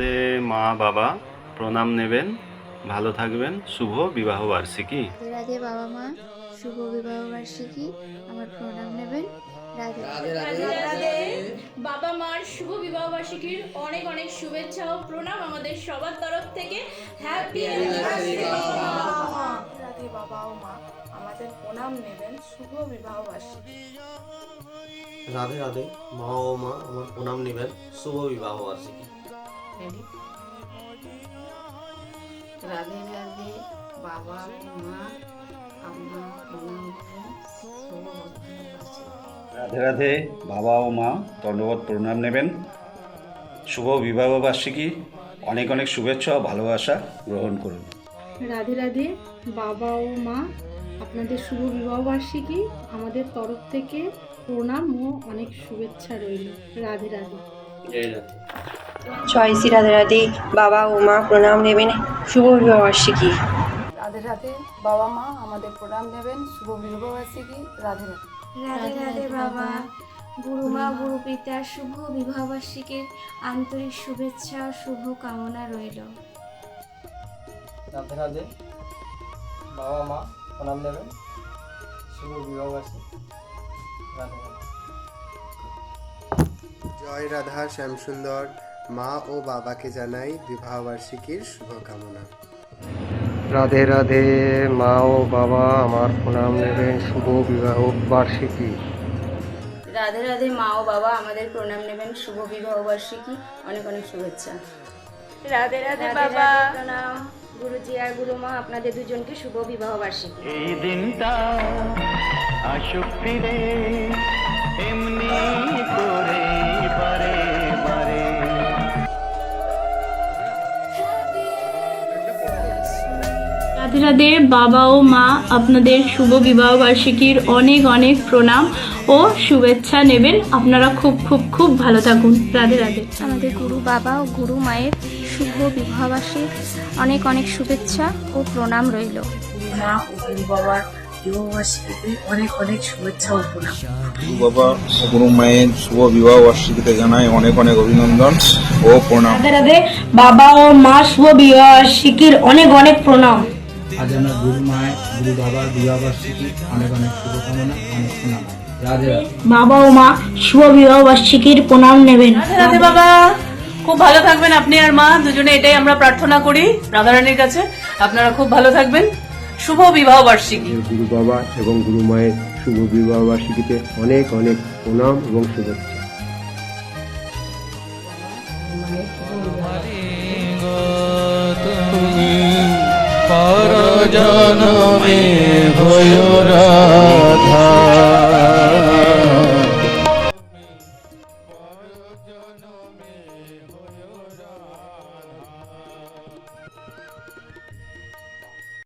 মা বাবা প্রণাম নেবেন। ভালো থাকবেন। শুভ বিবাহ বার্ষিকী। রাধে বাবা মা শুভ বিবাহ বার্ষিকী। আমার প্রণাম নেবেন। রাধে রাধে। রাধে রাধে। বাবা মার শুভ বিবাহ বার্ষিকীর অনেক অনেক শুভেচ্ছা ও প্রণাম আমাদের সবার তরফ থেকে। হ্যাপি রাধে বাবা ও মা আমাদের প্রণাম নেবেন। শুভ বিবাহ বার্ষিকী। রাধে রাধে। মা ও মা আমার প্রণাম নেবেন। শুভ বিবাহ বার্ষিকী। রাধে রাধে বাবা মা রাধে রাধে বাবা ও মা দণ্ডবত প্রণাম নেবেন। শুভ বিবাহ বার্ষিকী। অনেক অনেক শুভেচ্ছা ও ভালোবাসা গ্রহণ করুন। রাধে রাধে বাবা ও মা আপনাদের শুভ বিবাহ বার্ষিকী। আমাদের তরফ থেকে প্রণাম ও অনেক শুভেচ্ছা রইল। রাধে রাধে। জয় শ্রী রাধে রাধে বাবা ও মা প্রণাম নেবেন। শুভ বিবাহবার্ষিকী। রাধে রাধে বাবা মা আমাদের প্রণাম নেবেন। শুভ বিবাহবার্ষিকী রাধে রাধে। রাধে রাধে বাবা। গুরু মা গুরু পিতার শুভ বিবাহবার্ষিকীর আন্তরিক শুভেচ্ছা ও শুভ কামনা রইল। রাধে রাধে বাবা মা প্রণাম নেবেন। শুভ বিবাহ বার্ষিকী রাধে রাধে। জয় রাধা শ্যামসুন্দর। মা ও বাবাকে জানাই বিবাহবার্ষিকীর শুভকামনা। রাধে রাধে মা ও বাবা আমার প্রণাম নেবেন। শুভ বিবাহ বার্ষিকী। রাধে রাধে মা ও বাবা আমাদের প্রণাম নেবেন। শুভ বিবাহ বার্ষিকী অনেক অনেক শুভেচ্ছা। রাধে রাধে বাবা। প্রণাম। গুরুজি আর গুরুমা আপনাদের দুজনকে শুভ বিবাহ বার্ষিকী এই দিনটা আসুক ফিরে। রাধে রাধে বাবা ও মা আপনাদের শুভ বিবাহ বার্ষিকীর অনেক অনেক প্রণাম ও শুভেচ্ছা নেবেন। আপনারা খুব খুব খুব ভালো থাকুন। রাধে রাধে। আমাদের গুরু বাবা ও গুরু মায়ের শুভ বিবাহ বার্ষিক অনেক অনেক শুভেচ্ছা ও প্রণাম রইল। মা ও গুরু বাবার বিবাহ অনেক অনেক শুভেচ্ছা ও প্রণাম। গুরু বাবা ও গুরু মায়ের শুভ বিবাহ বার্ষিকীতে জানাই অনেক অনেক অভিনন্দন ও প্রণাম। রাধে রাধে। বাবা ও মা শুভ বিবাহ বার্ষিকীর অনেক অনেক প্রণাম। আজ আমার গুরু মায়ের গুরু বাবার বিবাহ বার্ষিকী অনেক অনেক শুভকামনা অনেক প্রণাম। রাধে বাবা ও মা শুভ বিবাহ বার্ষিকীর প্রণাম নেবেন। রাধে বাবা। খুব ভালো থাকবেন আপনি আর মা দুজনে এটাই আমরা প্রার্থনা করি রাধারানীর কাছে। আপনারা খুব ভালো থাকবেন। শুভ বিবাহ বার্ষিকী গুরু বাবা এবং গুরু মায়ের শুভ বিবাহ বার্ষিকীতে অনেক অনেক প্রণাম এবং শুভেচ্ছা। পর জনমে হয়